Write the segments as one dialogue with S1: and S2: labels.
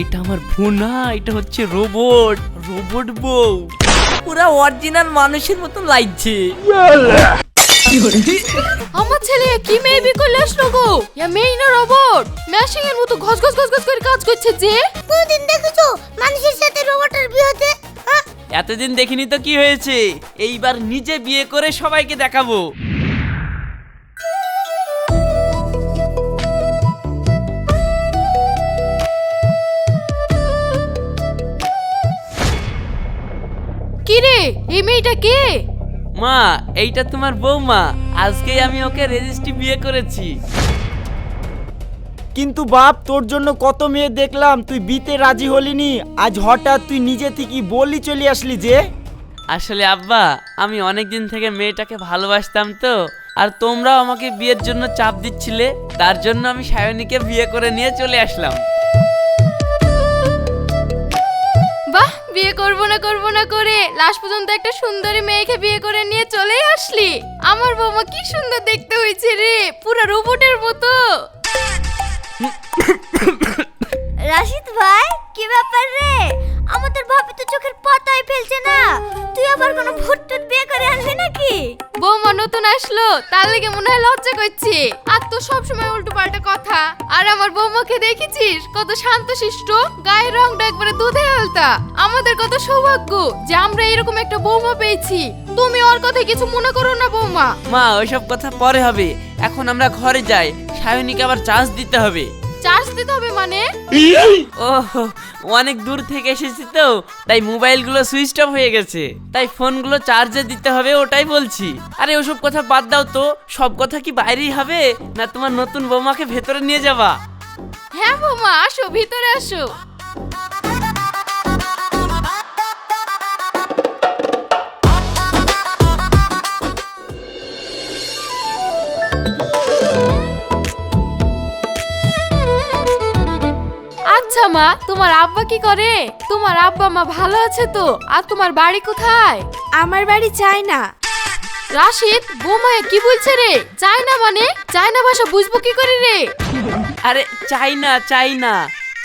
S1: এটা আমার বউ না এটা হচ্ছে রোবট রোবট বউ। পুরা অরিজিনাল মানুষের মতো লাগছে।
S2: আমার ছেলে কি মেয়ে বিয়ে করলে আসলো গো? ইয়া মেয়ে না রোবট। ম্যাশিং এর মতো ঘস ঘস ঘস ঘস করে কাজ করছে যে।
S3: কোনদিন দেখেছ? মানুষের সাথে রোবটের বিয়ে হতে? হ্যাঁ?
S1: এতদিন দেখিনি তো কি হয়েছে? এইবার নিজে বিয়ে করে সবাইকে দেখাবো।
S2: এই মেয়েটা কে?
S1: মা এইটা তোমার বৌমা। আজকেই আমি ওকে রেজিস্ট্রি বিয়ে করেছি।
S4: কিন্তু বাপ তোর জন্য কত মেয়ে দেখলাম তুই বিতে রাজি হলিনি। আজ হঠাৎ তুই নিজে থেকে বলি চলে আসলি যে।
S1: আসলে আব্বা আমি অনেক দিন থেকে মেয়েটাকে ভালোবাসতাম তো আর তোমরাও আমাকে বিয়ের জন্য চাপ দিচ্ছিলে তার জন্য আমি সায়নীকে বিয়ে করে নিয়ে চলে আসলাম।
S2: বিয়ে করব না করব না করে লাস্ট পর্যন্ত একটা সুন্দরী মেয়েকে বিয়ে করে নিয়ে চলেই আসলি। আমার বৌমা কি সুন্দর দেখতে হয়েছে রে পুরো রোবটের মতো।
S3: রাশিদ ভাই কি ব্যাপার রে? আমাদের ভাবি তো চোখের পাতায় ফেলছে না। তুই আবার কোনো ভূত বিয়ে করে আনবি নাকি?
S2: বৌমা নতুন আসলো তার লেগে মনে হয় লজ্জা করছে। আর তো সবসময় উল্টো পাল্টা আর আমার বৌমাকে দেখেছিস? কত শান্ত শিষ্ট গায়ের রংটা একবারে দুধে আলতা আমাদের কত সৌভাগ্য যে আমরা এরকম একটা বৌমা পেয়েছি। তুমি ওর কথা কিছু মনে করো না, বৌমা।
S1: মা, ওইসব কথা পরে হবে। এখন আমরা ঘরে যাই। সায়নীকে আবার চার্জ দিতে হবে।
S2: চার্জ দিতে হবে মানে?
S1: ও অনেক দূর থেকে এসেছি তো তাই মোবাইলগুলো সুইচ অফ হয়ে গেছে। তাই ফোনগুলো চার্জে দিতে হবে ওটাই বলছি। আরে ওসব কথা বাদ দাও তো সব কথা কি বাইরেই হবে? না তোমার নতুন বৌমাকে ভেতরে নিয়ে যাবা?
S2: হ্যাঁ বৌমা আসো ভিতরে আসো। মা তোমার আব্বা কি করে? তোমার আব্বা মা ভালো আছে তো? আর তোমার বাড়ি কোথায়?
S3: আমার বাড়ি চাই না
S2: রাশিদ বোমায় কি বলছে রে? চাই না মানে? চাই না ভাষা বুঝব কি করে রে?
S1: আরে চাই না চাই না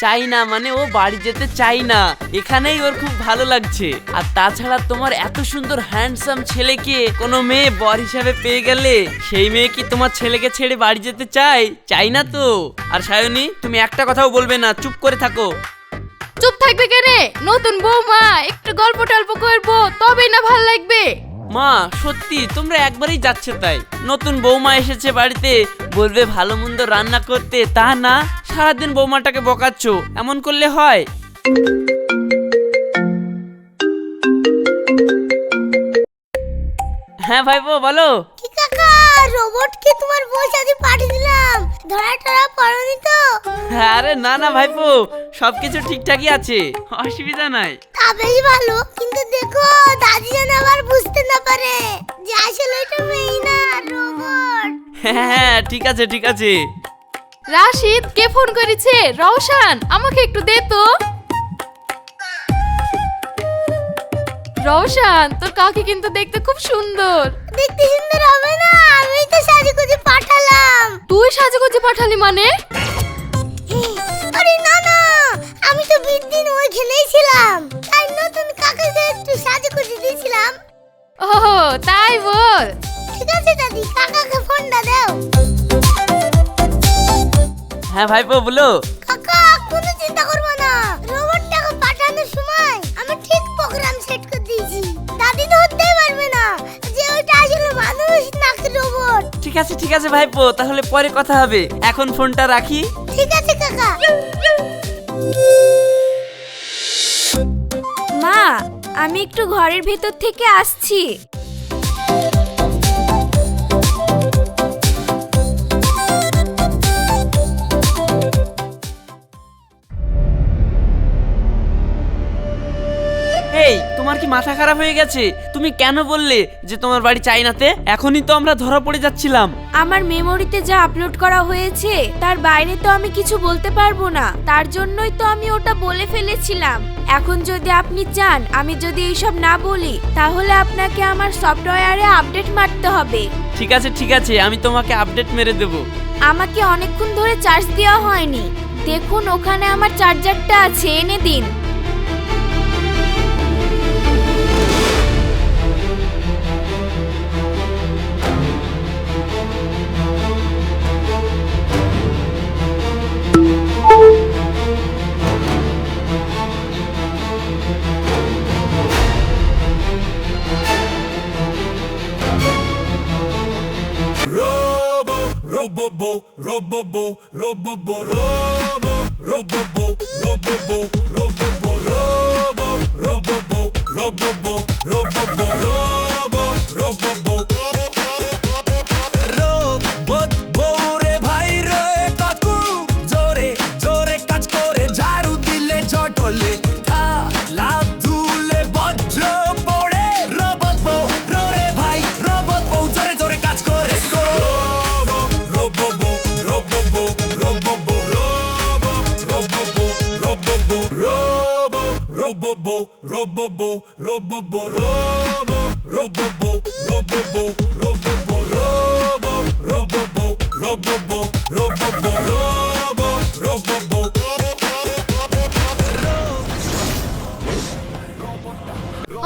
S1: চাই না মানে ও বাড়ি যেতে চাই না এখানেই ওর খুব ভালো লাগছে। আর তাছাড়া তোমার এত সুন্দর হ্যান্ডসাম ছেলেকে কোনো মেয়ে বর হিসাবে পেয়ে গেলে সেই মেয়ে কি তোমার ছেলেকে ছেড়ে বাড়ি যেতে চাই চাই না তো। আর সায়নী তুমি একটা কথাও বলবে না চুপ করে থাকো।
S2: চুপ থাকবে কে রে? নতুন বৌমা একটু গল্প টল্প করব তবেই না ভালো লাগবে।
S1: মা সত্যি তোমরা একবারই যাচ্ছে তাই। নতুন বৌমা এসেছে বাড়িতে বলবে ভালো মন্দ রান্না করতে তা না? সারাদিন বৌমাটাকে বকাচ্ছ? এমন করলে হয়? হ্যাঁ ভাইপো বলো।
S3: কি কাকা রোবটকে তোমার বউ সাথে পাঠিয়ে দিলাম। ধরা টরা পড়নি তো।
S1: আরে না না ভাইপো সবকিছু ঠিকঠাকই আছে অসুবিধা নাই।
S3: তা বেশ ভালো কিন্তু দেখো দাদি যেন আবার বুঝতে না পারে যে আসলে ওইটা মেয়ে না রোবট।
S1: হ্যাঁ হ্যাঁ ঠিক আছে ঠিক আছে।
S2: রাশিদ কে ফোন করেছে? রওশান আমাকে একটু দে তো। রওশান তোর কাকে কিন্তু দেখতে খুব সুন্দর।
S3: দেখতে সুন্দর হবে না আমি তো সাজে গুজে পাঠালাম।
S2: তুই সাজুগুজি পাঠালি মানে?
S3: আরে না না আমি তো বিশ দিন ওইখানেই ছিলাম। তাই নতুন কাকাকে একটু সাজে গুজে দিয়েছিলাম।
S2: ও তাই বল।
S3: ঠিক আছে দাদি কাকাকে ফোনটা দাও।
S1: হ্যাঁ ভাইপো বলো।
S3: কাকা কোনো চিন্তা করব না। রোবটটাকে পাঠানোর সময় আমি ঠিক প্রোগ্রাম সেট করে দিয়েছি। দাদি ধরতেই পারবে না যে ওইটা আসলে মানুষ নাকি রোবট।
S1: ঠিক আছে ঠিক আছে ভাইপো তাহলে পরে কথা হবে। এখন ফোনটা রাখি।
S3: ঠিক আছে কাকা।
S5: মা আমি একটু ঘরের ভেতর থেকে আসছি।
S1: তোমার কি মাথা খারাপ হয়ে গেছে? তুমি কেন বললে যে তোমার বাড়ি চাইনাতে এখনই তো আমরা ধরা পড়ে যাচ্ছিলাম।
S5: আমার মেমোরিতে যা আপলোড করা হয়েছে তার বাইরে তো আমি কিছু বলতে পারব না। তার জন্যই তো আমি ওটা বলে ফেলেছিলাম। এখন যদি আপনি চান আমি যদি এইসব না বলি তাহলে আপনাকে আমার সফটওয়্যারে আপডেট মারতে হবে।
S1: ঠিক আছে ঠিক আছে আমি তোমাকে আপডেট মেরে দেব।
S5: আমাকে অনেকক্ষণ ধরে চার্জ দেওয়া হয়নি। দেখুন ওখানে আমার চার্জারটা আছে এনে দিন।
S6: রোবো বউ রোবো রোবো বউ রোবো বউ রোবো বউ রোবো রোবো বউ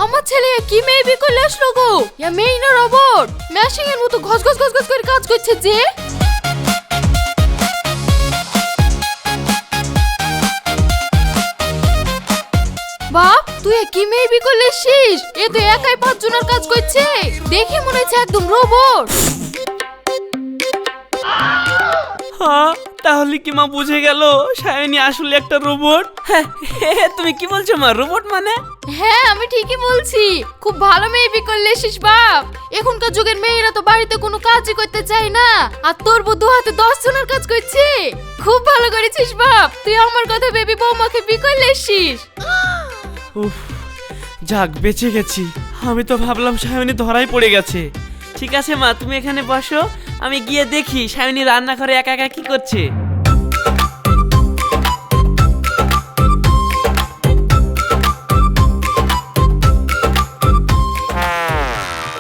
S2: আমার ছেলে কি মেয়ে বিয়ে করলে আসলো গো? ইয়া মেয়ে না রোবট ম্যাশিং এর মতো ঘস ঘস ঘস ঘস করে কাজ করছে যে। তুই কি মেয়ে করলে এসছিস এ তো একাই পাঁচ জনের কাজ করছে। দেখে মনে হচ্ছে একদম রোবট
S1: হ্যাঁ তাহলে কি মা বুঝে গেল? সায়নী আসলে একটা রোবট হ্যাঁ তুমি কি বলছো মা রোবট মানে?
S2: হ্যাঁ আমি ঠিকই বলছি। খুব ভালো মেয়ে বিয়ে করলে এসিস বাপ। এখনকার যুগের মেয়েরা তো বাড়িতে কোনো কাজই করতে চায় না। আর তোর বউ দু হাতে দশ জনের কাজ করছে। খুব ভালো করেছিস বাপ। তুই আমার কথা ভেবে বৌমাকে বিয়ে করলে এসিস
S1: উফ, যাক, বেঁচে গেছি। আমি তো ভাবলাম সায়নী ধরাই পড়ে গেছে। ঠিক আছে, মা, তুমি এখানে বসো। আমি গিয়ে দেখি সায়নী রান্নাঘরে একা একা কি করছে।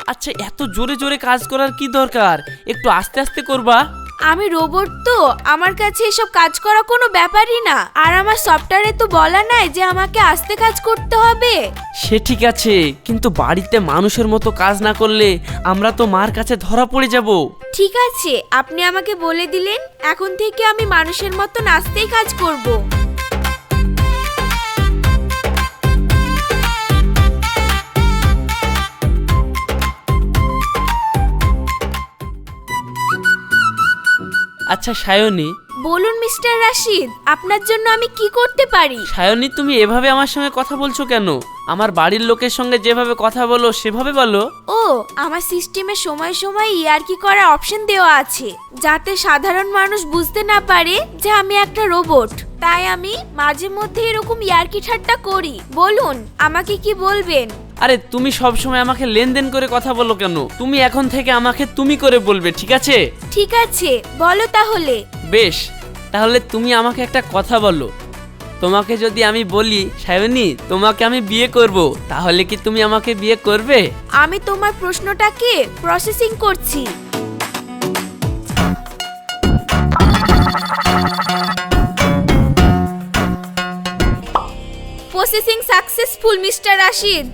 S1: আচ্ছা এত জোরে জোরে কাজ করার কি দরকার? একটু আস্তে আস্তে করবা।
S5: আমি রোবট তো আমার কাছে এসব কাজ করা কোনো ব্যাপারই না। আর আমার সফটওয়্যারে তো বলা নাই যে আমাকে আস্তে কাজ করতে হবে।
S1: সে ঠিক আছে কিন্তু বাড়িতে মানুষের মতো কাজ না করলে আমরা তো মার কাছে ধরা পড়ে যাব।
S5: ঠিক আছে আপনি আমাকে বলে দিলেন এখন থেকে আমি মানুষের মতো নাচতেই কাজ করব।
S1: আচ্ছা সায়নী।
S5: বলুন মিস্টার রাশিদ আপনার জন্য আমি কি করতে পারি?
S1: সায়নী তুমি এভাবে আমার সঙ্গে কথা বলছো কেন? আমার বাড়ির লোকের সঙ্গে যেভাবে কথা বলো সেভাবে বলো।
S5: ও আমার সিস্টেমে সময় সময় ইয়ারকি করার অপশন দেওয়া আছে যাতে সাধারণ মানুষ বুঝতে না পারে যে আমি একটা রোবট। তাই আমি মাঝে মধ্যে এরকম ইয়ারকি ঠাট্টা করি। বলুন আমাকে কি বলবেন?
S1: আরে তুমি সব সময় আমাকে লেনদেন করে কথা বলো কেন? তুমি এখন থেকে আমাকে তুমি করে বলবে ঠিক আছে?
S5: ঠিক আছে বলো তাহলে।
S1: বেশ তাহলে তুমি আমাকে একটা কথা বলো। তোমাকে যদি আমি বলি সায়নী তোমাকে আমি বিয়ে করব তাহলে কি তুমি আমাকে বিয়ে করবে?
S5: আমি তোমার প্রশ্নটাকে প্রসেসিং করছি। প্রসেসিং সাকসেসফুল মিস্টার রাশিদ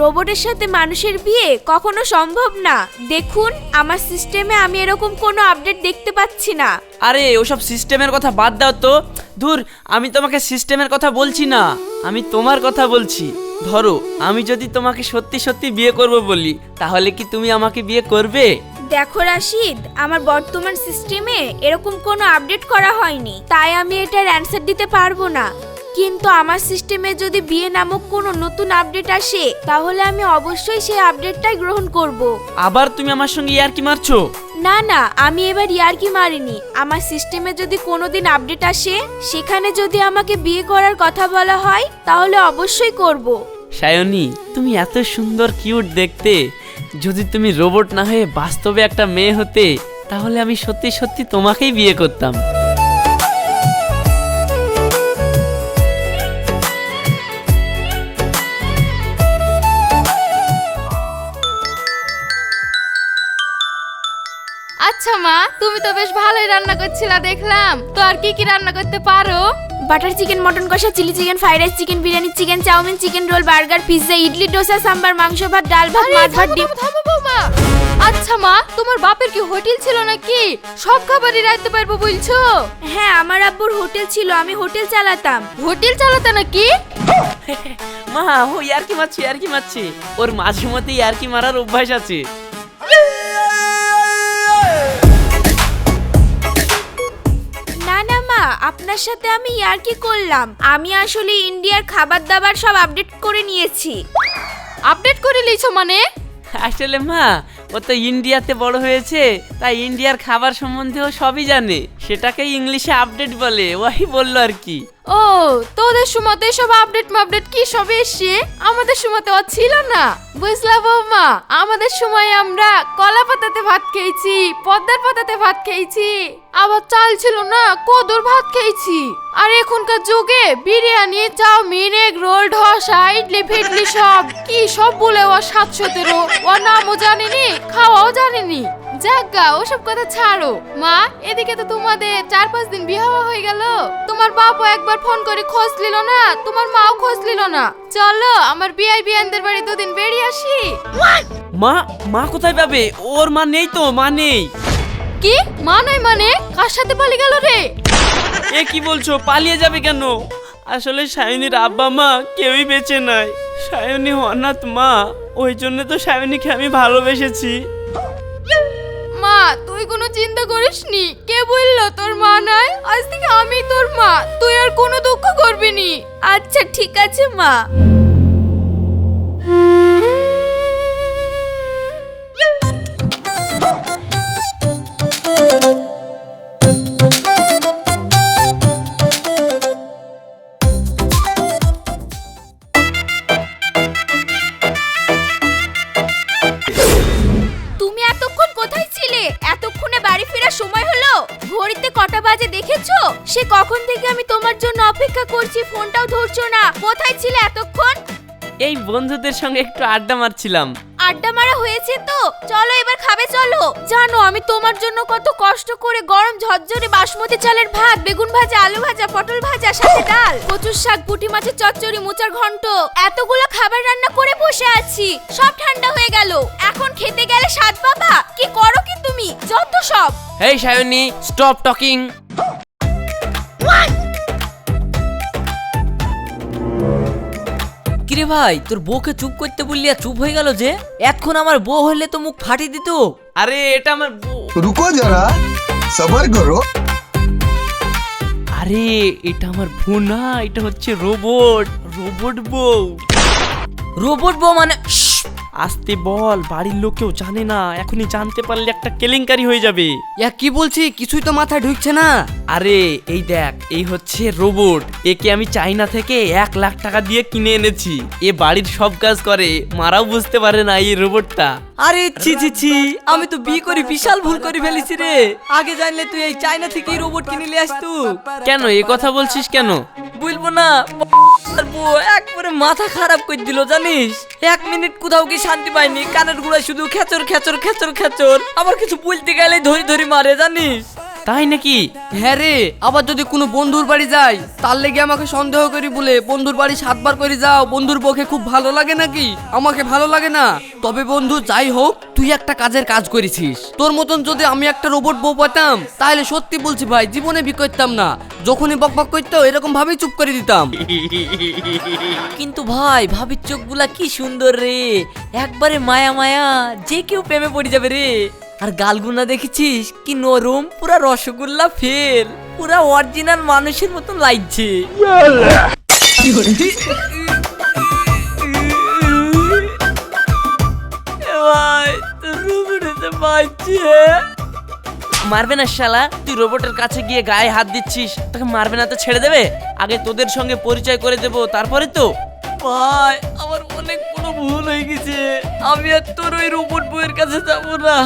S5: রোবটের সাথে মানুষের বিয়ে কখনো সম্ভব না। দেখুন আমার সিস্টেমে আমি এরকম কোনো আপডেট দেখতে পাচ্ছি না।
S1: আরে ওসব সিস্টেমের কথা বাদ দাও তো। ধুর আমি তোমাকে সিস্টেমের কথা বলছি না। আমি তোমার কথা বলছি। ধরো আমি যদি তোমাকে সত্যি সত্যি বিয়ে করব বলি তাহলে কি তুমি আমাকে বিয়ে করবে?
S5: দেখো রাশিদ আমার বর্তমান সিস্টেমে এরকম কোনো আপডেট করা হয়নি। তাই আমি এটার অ্যান্সার দিতে পারব না। কিন্তু আমার সিস্টেমে যদি বিয়ে নামক কোনো নতুন আপডেট আসে তাহলে আমি অবশ্যই সেই আপডেটটাই গ্রহণ করব।
S1: আবার তুমি আমার সঙ্গে ইয়ার কি মারছো
S5: না না আমি এবার ইয়ারকি মারিনি আমার সিস্টেমে যদি কোনোদিন আপডেট আসে সেখানে যদি আমাকে বিয়ে করার কথা বলা হয় তাহলে অবশ্যই করব।
S1: সায়নী তুমি এত সুন্দর কিউট দেখতে যদি তুমি রোবট না হয়ে বাস্তবে একটা মেয়ে হতে তাহলে আমি সত্যি সত্যি তোমাকেই বিয়ে করতাম
S2: আচ্ছা মা? তুমি তো বেশ ভালোই রান্না করছিলা দেখলাম। তো আর কি কি রান্না করতে পারো?
S5: বাটার চিকেন মটন কষা chilli chicken fried rice chicken biryani chicken chowmein chicken roll burger pizza idli dosa sambar মাংস ভাত ডাল ভাত মাছ ভাত ডিম।
S2: আচ্ছা মা তোমার বাপের কি হোটেল ছিল নাকি? সব খাবারই রাখতে পারব বলছো?
S5: হ্যাঁ আমার আব্বুর হোটেল ছিল আমি হোটেল চালাতাম।
S2: হোটেল চালাতে নাকি?
S1: মা ও ইয়ারকি মারছি ইয়ারকি মারছি। ওর মাঝে মধ্যে ইয়ারকি মারার অভ্যাস আছে।
S5: আপনার সাথে আমি আর কি করলাম? আমি আসলে ইন্ডিয়ার খাবার দাবার সব আপডেট করে নিয়েছি।
S2: আপডেট করে নিয়েছ মানে?
S1: আসলে মা ও তো ইন্ডিয়াতে বড় হয়েছে তাই ইন্ডিয়ার খাবার সম্বন্ধেও সবই জানে। সেটাকে ইংলিশে আপডেট বলে ওই বলল আর কি।
S2: ও, তোদের সময়তে সব আপডেট আপডেট কি সব এসছে? আমাদের সময়তে ও ছিল না। বুঝলা বৌমা, আমাদের সময় আমরা কলা পাতাতে ভাত খেয়েছি, পদ্মার পাতাতে ভাত খেয়েছি, আবার চাল ছিল না, কদুর ভাত খেয়েছি। আর এখনকার যুগে বিরিয়ানি, চাউমিন, এগ রোল, ধসা, ইডলি ফিডলি সব, কি সব বলে ও সাত সতেরো। ও নামও জানিনি, খাওয়াও জানিনি। যাজ্ঞা ওসব কথা ছাড়ো। মা এদিকে তো তোমাদের চার পাঁচ দিন বিয়ে হওয়া হয়ে গেল। তোমার বাপও একবার ফোন করে খোঁজ নিল না তোমার মাও খোঁজ নিল না। চলো আমার বিআই বিয়ানদের বাড়ি দুদিন বেরিয়ে আসি।
S1: মা মা কোথায় পাবে? ওর মা নেই তো মা নেই।
S2: কি? মা নয় মানে? কার সাথে পালিয়ে গেল রে?
S1: এ কি বলছো পালিয়ে যাবে কেন? আসলে সায়নীর আব্বা মা কেউই বেঁচে নাই। সায়নী অনাথ মা ওই জন্য তো সায়নীকে আমি ভালোবেসেছি।
S2: তুই কোনো চিন্তা করিস নি কে বলল তোর মা নাই? আজ থেকে আমি তোর মা। তুই আর কোনো দুঃখ করবি নি।
S5: আচ্ছা ঠিক আছে মা। ফোনটাও ধরছো না? কোথায় ছিলে এতক্ষণ?
S1: এই বন্ধুদের সঙ্গে একটু আড্ডা মারছিলাম।
S5: আড্ডা মারা হয়েছে তো? চলো এবার খাবে চলো। জানো আমি তোমার জন্য কত কষ্ট করে গরম ঝরঝরে বাসমতি চালের ভাত বেগুন ভাজা আলু ভাজা পটল ভাজা সাথে ডাল কচুর শাক পুঁটি মাছের চচ্চড়ি মোচার ঘন্ট। এতগুলো খাবার রান্না করে বসে আছি। সব ঠান্ডা হয়ে গেল। এখন খেতে গেলে স্বাদ পাবা? কি করো কি তুমি? যত সব।
S1: হেই সায়নী স্টপ টকিং
S7: রে ভাই তোর বউকে চুপ করতে বললি আর চুপ হয়ে গেল যে? এখন আমার বউ হলে তো মুখ ফাটিয়ে দিত।
S1: আরে এটা আমার বউ।
S8: রুকো যারা সবার করো।
S1: আরে এটা আমার বউ না এটা হচ্ছে রোবট। রোবট বউ।
S7: রোবট বউ মানে
S1: আসতে বল বাড়ির লোক কেউ জানে না। এখনই জানতে পারলে একটা কেলেঙ্কারি হয়ে যাবে।
S7: ইয়া কি বলছি? কিছুই তো মাথায় ঢুকছে না।
S1: আরে এই দেখ এই হচ্ছে রোবট। একে আমি চাইনা থেকে এক লাখ টাকা দিয়ে কিনে এনেছি। এ বাড়ির সব কাজ করে মারাও বুঝতে পারে না এই রোবটটা।
S7: আরে ছি ছি ছি আমি তো বিয়ে করে বিশাল ভুল করে ফেলেছি রে। আগে জানলে তুই এই চাইনা থেকে রোবট কিনে নিয়ে আসতু
S1: কেন এ কথা বলছিস কেন?
S7: বলব না একবারে মাথা খারাপ করে দিল জানিস? এক মিনিট কোথাও কি শান্তি পাইনি কানের গুড়ায় শুধু খেচর খেচর খেচর খেচর। আবার কিছু বলতে গেলে ধরি ধরি মারে জানিস?
S1: তাই নাকি?
S9: হ্যাঁ রে আবার যদি কোনো বন্ধুর বাড়ি যাই তার লেগে আমাকে সন্দেহ করি বলে বন্ধুর বাড়ি সাতবার করে যাও বন্ধুর পক্ষে খুব ভালো লাগে নাকি? আমাকে ভালো লাগে না। তবে বন্ধু যাই হোক তুই একটা কাজের কাজ করেছিস। তোর মতন যদি আমি একটা রোবট বউ পেতাম তাহলে সত্যি বলছি ভাই জীবনে বি করতাম না। যখনই বক বক করতো এরকম ভাবেই চুপ করে দিতাম।
S7: কিন্তু ভাই ভাবির চোখগুলা কি সুন্দর রে। একবারে মায়া মায়া, যে কেউ প্রেমে পড়ে যাবে রে। আর গালগুনা দেখেছিস কি নরম, পুরা রসগোল্লা ফেল, পুরা অরিজিনাল মানুষের মতন লাগছে।
S1: মারবে না শালা, তুই রোবটের কাছে গিয়ে গায়ে হাত দিচ্ছিস, তোকে মারবে না তো ছেড়ে দেবে? আগে তোদের সঙ্গে পরিচয় করে দেব, তারপরে তো?
S7: ভাই অনেক বড় ভুল হয়ে গেছে। আমি আর তোর ওই রোবট বইয়ের কাছে যাব না।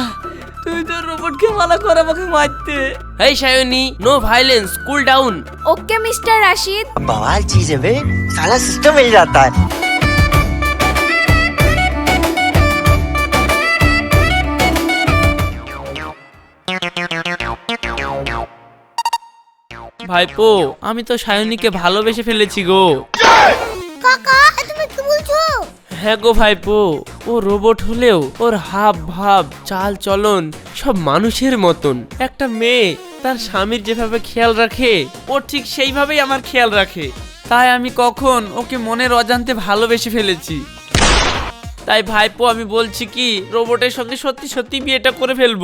S7: তুই তোর রোবটকে মালা করে আমাকে মারতে।
S1: এই Sayani no violence cool down
S5: okay mister Rashid.
S10: বাবা चीज है সালা সিস্টেম सिस्टम ही जाता है
S1: ভাইপো আমি তো সায়নিকে ভালোবেসে ফেলেছি গো।
S3: কাকা
S1: হ্যাঁ গো ভাইপো, ও রোবট হলেও ওর হাব ভাব, চাল চলন সব মানুষের মতন। একটা মেয়ে তার স্বামীর যেভাবে খেয়াল রাখে, ও ঠিক সেইভাবেই আমার খেয়াল রাখে। তাই আমি কখন ওকে মনের অজান্তে ভালোবেসে ফেলেছি। তাই ভাইপো, আমি বলছি কি রোবটের সঙ্গে সত্যি সত্যি বিয়েটা করে ফেলব।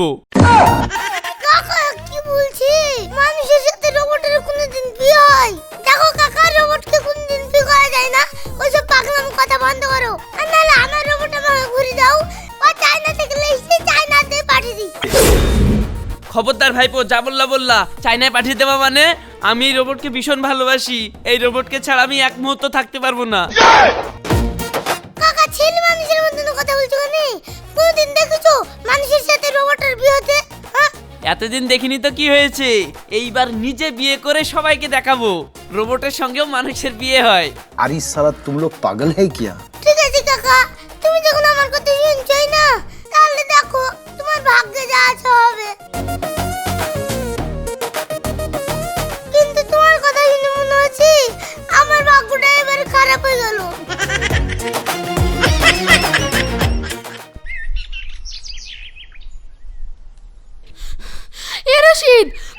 S3: কি বলছি মানুষের সাথে রোবটের কোনোদিন বিয়ে হয়? দেখো কাকা যায় না ওইসব পাগলাম কথা বন্ধ করো। আর নাহলে আমার রোবট আমাকে ঘুরে দাও। ও চায়না থেকে চায়নাতে পাঠিয়ে দিই।
S1: খবরদার ভাইপো যা বললা বললা চাইনায় পাঠিয়ে দেওয়া মানে? আমি এই রোবটকে ভীষণ ভালোবাসি। এই রোবটকে ছাড়া আমি এক মুহূর্ত থাকতে পারব না।
S3: কাকা ছেলে মানুষের মতন কথা বলছো কেন? কোনোদিন দেখেছ মানুষের সাথে রোবটের বিয়ে হতে? হ্যাঁ?
S1: এতদিন দেখিনি তো কি হয়েছে? এইবার নিজে বিয়ে করে সবাইকে দেখাবো। রোবটের সঙ্গেও মানুষের বিয়ে হয়।
S11: আর সারা তুমি লোক পাগল হ্যায় কিয়া
S3: ঠিক আছে কাকা তুমি যখন আমার কথা শুনছই না তাহলে দেখো তোমার ভাগ্যে যা আছে হবে। কিন্তু তোমার কথা শুনে মনে হচ্ছে আমার ভাগ্যটা এবার খারাপ হয়ে গেল।
S2: এ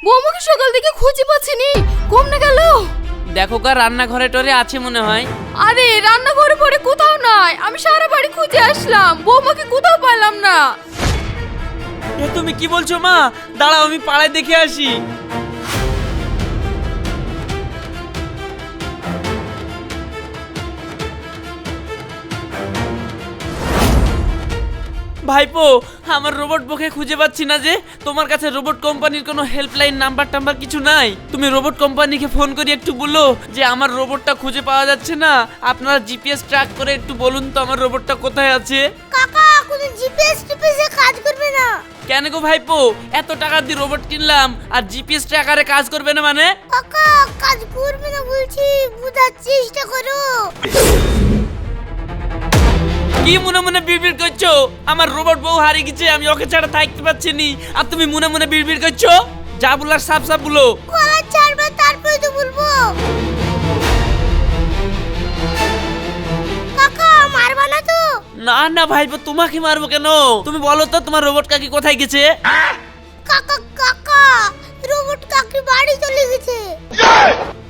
S2: বৌমাকে সকাল থেকে খুঁজে পাচ্ছিনি কম না গেল?
S1: দেখো কার রান্নাঘরে টরে আছে মনে হয়।
S2: আরে রান্নাঘরে পরে কোথাও নাই। আমি সারা বাড়ি খুঁজে আসলাম। বৌমাকে কোথাও পেলাম না।
S1: এ তুমি কি বলছো মা? দাঁড়াও আমি পাড়ায় দেখে আসি। ভাইপো আমার রোবট বকে খুঁজে পাচ্ছি না যে তোমার কাছে রোবট কোম্পানির কোনো হেল্পলাইন নাম্বার টাম্বার কিছু নাই। তুমি রোবট কোম্পানিকে ফোন করে একটু বলো যে আমার রোবটটা খুঁজে পাওয়া যাচ্ছে না। আপনারা জিপিএস ট্র্যাক করে একটু বলুন তো আমার রোবটটা কোথায় আছে।
S3: কাকা কোনো জিপিএস টিপিএস কাজ করবে না।
S1: কেন গো ভাইপো? এত টাকা দিয়ে রোবট কিনলাম আর জিপিএস ট্র্যাকারে কাজ করবে না মানে?
S3: কাকা কাজ করবে না বলছি বুঝার চেষ্টা করো।
S1: কি মনে মনে বিড়বিড় করছ? আমার রোবট বউ হারিয়ে গেছে আমি ওকে ছাড়া থাকতে পারছি নি। আর তুমি মনে মনে বিড়বিড় করছ? যা বলার সাপ সাপ বলো।
S3: গলা ছাড়বে তারপরে তো বলব। কাকা মারবা না তো?
S1: না না ভাইপো তোমাকে মারবো কেন? তুমি বলো তো তোমার রোবট কাকি কোথায় গেছে?
S3: কাকা কাকা রোবট কাকি বাড়ি চলে গেছে।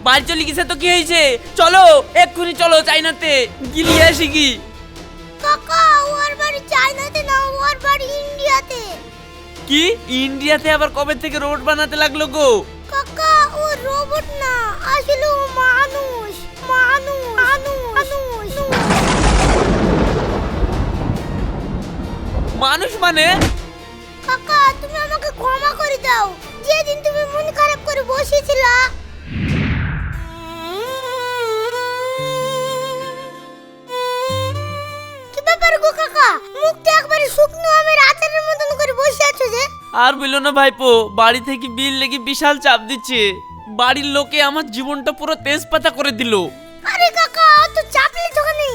S1: বাড়ি চলে গেছে তো কি হয়েছে? চলো এক্ষুনি চলো চাইনাতে। গিলিয়ে আসি কি?
S3: কাকা ওর বাড়ি চায়নাতে না ওর বাড়ি ইন্ডিয়াতে।
S1: কি? ইন্ডিয়াতে আবার কবে থেকে রোবট বানাতে লাগল গো?
S3: কাকা ও রোবট না আসলে ও মানুষ মানুষ মানুষ।
S1: মানুষ মানে?
S3: কাকা তুমি আমাকে ক্ষমা করে দাও। যেদিন তুমি মন খারাপ করে বসেছিলা মুখটা একবারে শুকনো আমের আচারের মতন করে বসে আছো যে।
S1: আর বলল না ভাইপো বাড়ি থেকে বিল লেগে বিশাল চাপ দিচ্ছে। বাড়ির লোকে আমার জীবনটা পুরো তেজপাতা করে দিল।
S3: আরে কাকা অত চাপলে তোখানে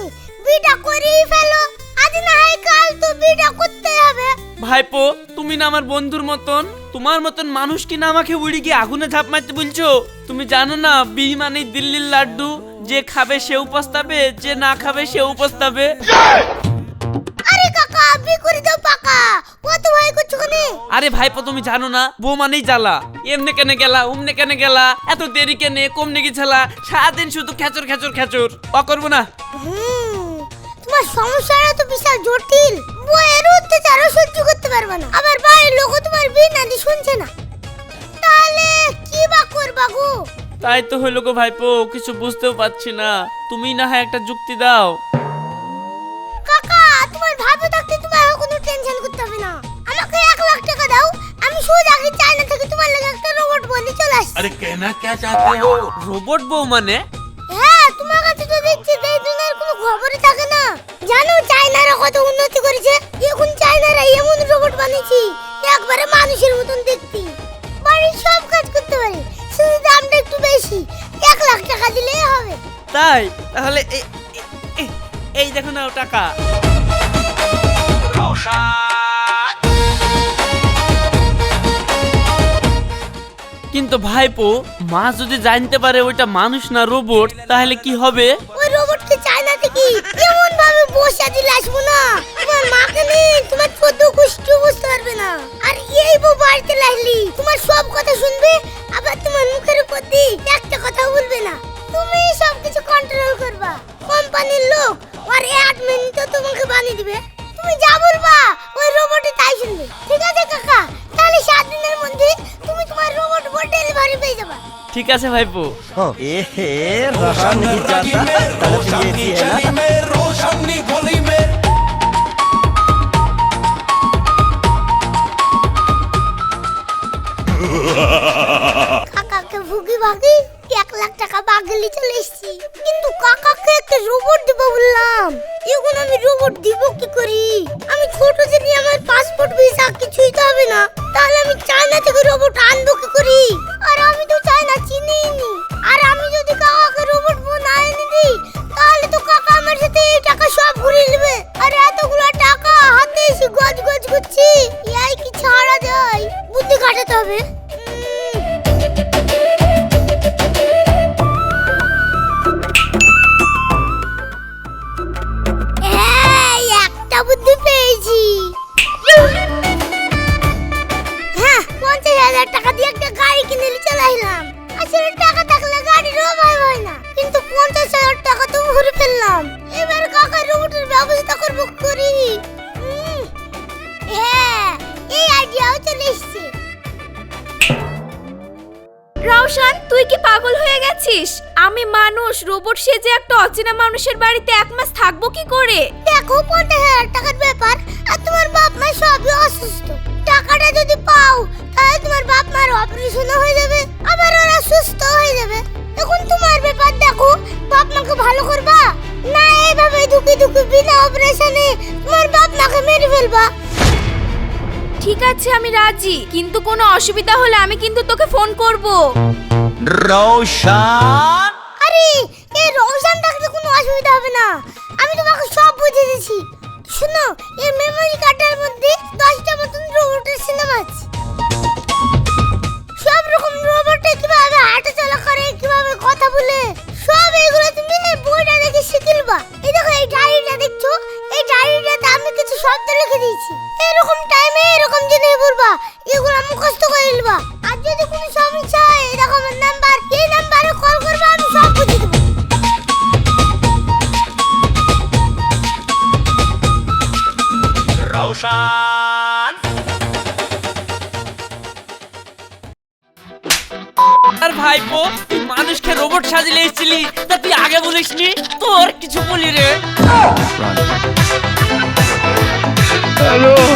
S3: বিটা করেই ফেলো। আজ না হয় কাল তো বিটা করতে হবে।
S1: ভাইপো তুমি না আমার বন্ধুর মতন তোমার মতন মানুষ কি না আমাকে উড়ি গিয়ে আগুনে ঝাঁপ মারতে বলছো? তুমি জানো না বি মানে দিল্লির লাড্ডু। যে খাবে সে উপস্তাবে যে না খাবে সে উপস্তাবে
S3: কাকা বি করে দাও পাকা। কত ভয় করছ কেনে
S1: আরে ভাইপো তুমি জানো না বউ মানেই জ্বালা। এমনে কেনে গেলা উমনে কেনে গেলা এত দেরি কেনে কমনে গেছালা সারাদিন শুধু খেচর খেচর খেচর। অ করব না।
S3: হুম, তোমার সমস্যাটা তো বিশাল জটিল। বইয়ের অত্যাচারও সহ্য করতে পারবে না। আবার বাড়ির লোকও তোমার বিয়ে শুনছে না। তাহলে কি বা করবা গো?
S1: তাই তো হইল গো ভাইপো কিছু বুঝতেও পারছি না। তুমি না হয় একটা যুক্তি দাও।
S3: তোমার ভাবে থাকতে তোমার কোনো টেনশন করতে হবে না আমাকে এক লাখ টাকা দাও আমি সোজা আগে চায়না থেকে তোমার লাগে একটা রোবট বলে চলে আসছি
S6: अरे कहना क्या चाहते हो
S1: রোবট বউ মানে
S3: হ্যাঁ তোমার কাছে তো দেখছি এই দুনিয়ার কোনো খবরই থাকে না জানো চায়নারা কত উন্নতি করেছে এখন চায়নারা এমন রোবট বানিয়েছি একবারে মানুষের মতন দেখতে বাড়ির সব কাজ করতে পারে শুধু দামটা একটু বেশি এক লাখ টাকা দিলেই হবে
S1: তাই তাহলে এই- এই- এই- এই দেখো না টাকা কিন্তু ভাইপো, মা যদি জানতে পারে ওইটা মানুষ না রোবট, তাহলে কি হবে?
S3: ওই রোবটকে চায়না থেকে এমন ভাবে বসে দিলে আসব না তোমার মাকে নেই তোমার চোদ্দ গোষ্ঠী বুঝতে পারবে না। আর এই বাড়িতে লাগলি, তোমার সব কথা শুনবে, আবার তোমার মুখের উপর দিয়ে একটা কথা ঠিক আছে
S1: ভাইপো
S4: এহে রহা नहीं जाता तड़प ये है ना
S6: रोशनी गली में
S3: কাকাকে ভুগি ভাগি এক লাখ টাকা বাগলি চলে এসেছি কিন্তু কাকাকে একটা রোবট দেবো বললাম এখন আমি রোবট দিব কি করি আমি ছোট যদি আমার পাসপোর্ট ভিসা কিছুই তো হবে না তাহলে আমি চায়না থেকে রোবট আনবো
S5: রওশন তুই কি পাগল হয়ে গেছিস? আমি মানুষ, রোবট সেজে একটা অচেনা মানুষের বাড়িতে এক মাস থাকব কি করে?
S3: দেখো, পঞ্চাশ হাজার টাকার ব্যাপার, আর তোমার বাপ মা সবই অসুস্থ। টাকাটা যদি পাও, তাহলে তোমার বাপ মার অপারেশন হয়ে যাবে, আবার ওরা সুস্থ হয়ে যাবে। এখন তোমার ব্যাপার দেখো, বাপ মাকে ভালো করবা? না এইভাবে দুঃখে দুঃখে বিনা অপারেশনে তোমার বাপ মাকে মেরে ফেলবা।
S5: ঠিক আছে আমি রাজি। কিন্তু কোনো অসুবিধা হলে আমি কিন্তু তোকে ফোন করব।
S4: রৌশন?
S3: আরে এই রমজান থাকলে কোনো অসুবিধা হবে না। আমি তোমাকে সব বুঝিয়ে দিচ্ছি শোনো এই মেমোরি কার্ডের মধ্যে দশটা মতন রোবটের সিনেমা আছে। সব রকম রোবটে কীভাবে হাঁটা চলা করে কীভাবে কথা বলে সব এগুলো তুমি বইটা দেখে শিখিলবা এই দেখো এই ডায়েরিটা দেখছ? এই ডায়েরিটাতে আমি কিছু শব্দ লিখে দিয়েছি। এরকম টাইমে এরকম জিনিস বলবা এগুলো মুখস্থ করে নিলবা আর যদি কোনো সমস্যা হয় দেখো নাম্বার এই নাম্বারে কল করবে আমি সব বুঝিয়ে দেবো।
S1: আর ভাইপো তুই মানুষকে রোবট সাজিয়ে এসেছিলি তা তুই আগে বলিসনি? তোর কিছু বলি রে Hello.